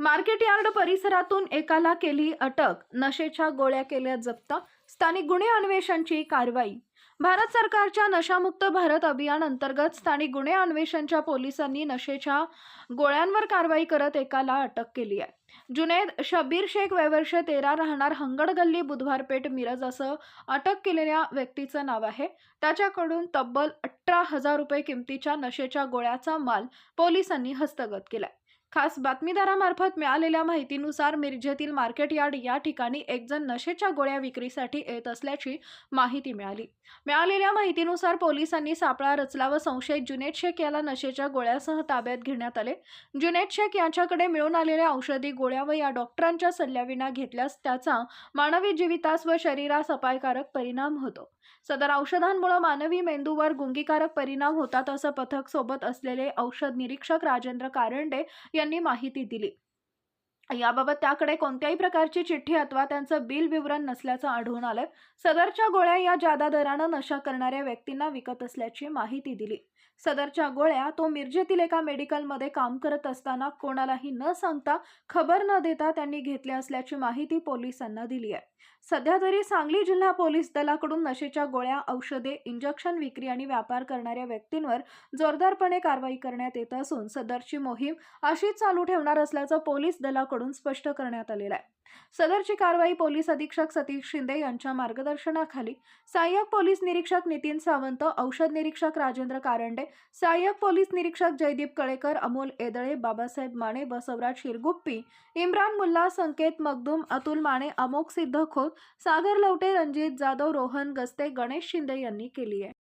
Market yard परिसरातून एकाला केली अटक. नशेच्या गोळ्या केल्या जप्त. स्थानिक गुन्हे अन्वेषणची कारवाई. भारत सरकारच्या नशामुक्त भारत अभियान अंतर्गत स्थानिक गुन्हे अन्वेषणच्या पोलिसांनी नशेच्या गोळ्यांवर कारवाई करत एकाला अटक केली आहे. जुनेद शब्बीर शेख वयवर्ष तेरा राहणार हंगड गल्ली बुधवार पेठ मिरज असं अटक केलेल्या व्यक्तीचं नाव आहे. त्याच्याकडून तब्बल अठरा हजार रुपये किमतीच्या नशेच्या गोळ्याचा माल पोलिसांनी हस्तगत केलाय. खास बातमीदारामार्फत मिळालेल्या माहितीनुसार मिरजेतील मार्केट यार्ड या ठिकाणी एकजण नशेच्या गोळ्या विक्रीसाठी येत असल्याची माहिती मिळाली. मिळालेल्या माहितीनुसार पोलिसांनी सापळा रचला व संशयित जुनेद शेख याला नशेच्या गोळ्यासह ताब्यात घेण्यात आले. जुनेद शेख यांच्याकडे मिळून आलेल्या औषधी गोळ्या व या डॉक्टरांच्या सल्ल्याविना घेतल्यास त्याचा मानवी जीवितास व शरीरास अपायकारक परिणाम होतो. सदर औषधांमुळे मानवी मेंदूवर गुंगीकारक परिणाम होतात असं पथक सोबत असलेले औषध निरीक्षक राजेंद्र कारंडे यांनी माहिती दिली. याबाबत त्याकडे कोणत्याही प्रकारची चिठ्ठी अथवा त्यांचं बिल विवरण नसल्याचं आढळून आलंय. सदरच्या गोळ्या या जादा दरानं नशा करणाऱ्या व्यक्तींना विकत असल्याची माहिती दिली. सदरच्या गोळ्या तो मिरजेतील एका मेडिकलमध्ये काम करत असताना कोणालाही न सांगता खबर न देता त्यांनी घेतल्या असल्याची माहिती पोलिसांना दिली आहे. सध्या तरी सांगली जिल्हा पोलीस दलाकडून नशेच्या गोळ्या औषधे इंजेक्शन विक्री आणि व्यापार करणाऱ्या व्यक्तींवर जोरदारपणे कारवाई करण्यात येत असून सदरची मोहीम अशीच चालू ठेवणार असल्याचं पोलीस दलाकडून स्पष्ट करण्यात आलेला आहे. सदरची कारवाई पोलीस अधीक्षक सतीश शिंदे यांच्या मार्गदर्शनाखाली सहाय्यक पोलीस निरीक्षक नितीन सावंत औषध निरीक्षक राजेंद्र कारंडे सहाय्यक पोलीस निरीक्षक जयदीप कळेकर अमोल एदळे बाबासाहेब माने बसवराज शिरगुप्पी इम्रान मुल्ला संकेत मगदूम अतुल माने अमोक सिद्ध खोत सागर लवटे रणजित जाधव रोहन गस्ते गणेश शिंदे यांनी केली आहे.